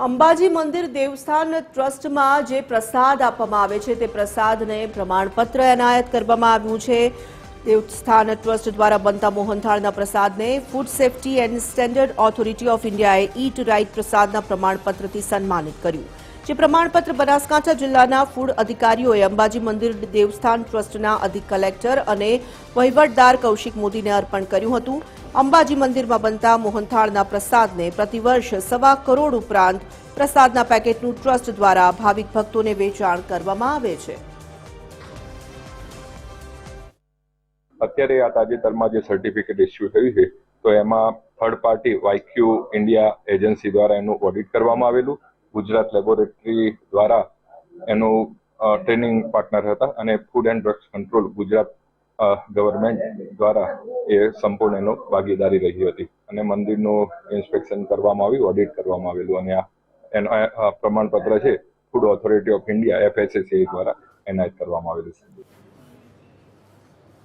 અંબાજી મંદિર દેવસ્થાન ટ્રસ્ટમાં જે પ્રસાદ આપવામાં આવે છે, તે પ્રસાદને પ્રમાણપત્ર એનાયત કરવામાં આવ્યું છે. દેવસ્થાન ટ્રસ્ટ દ્વારા બનતા મોહનથાળના પ્રસાદને food safety and standard authority of ઇન્ડિયાએ ઈટ રાઇટ પ્રસાદના પ્રમાણપત્રથી સન્માનિત કર્યું. જે પ્રમાણપત્ર બનાસકાંઠા જિલ્લાના ફૂડ અધિકારીઓએ અંબાજી મંદિર દેવસ્થાન ટ્રસ્ટના અધિક કલેક્ટર અને વહીવટદાર કૌશિક મોદીને અર્પણ કર્યું હતું. અંબાજી મંદિરમાં બનતા મોહનથાળના પ્રસાદને પ્રતિવર્ષ સવા કરોડ ઉપરાંત પ્રસાદના પેકેટનું ટ્રસ્ટ દ્વારા ભાવિક ભક્તોને વેચાણ કરવામાં આવે છે. અત્યારે આ તાજેતરમાં જે સર્ટિફિકેટ ઇસ્યુ થયું છે, તો એમાં થર્ડ પાર્ટી વાયક્યુ ઇન્ડિયા એજન્સી દ્વારા એનું ઓડિટ કરવામાં આવેલું. ગુજરાત લેબોરેટરી દ્વારા એનું ટ્રેનિંગ પાર્ટનર હતા અને food and drugs control Gujarat government દ્વારા એ સંપૂર્ણ એનો ભાગીદારી રહી હતી. અને મંદિરનું ઇન્સ્પેક્શન કરવામાં આવ્યું, ઓડિટ કરવામાં આવેલું અને આ, એનો પ્રમાણપત્ર છે, food authority of India FSSC દ્વારા એનાયત કરવામાં આવેલું છે.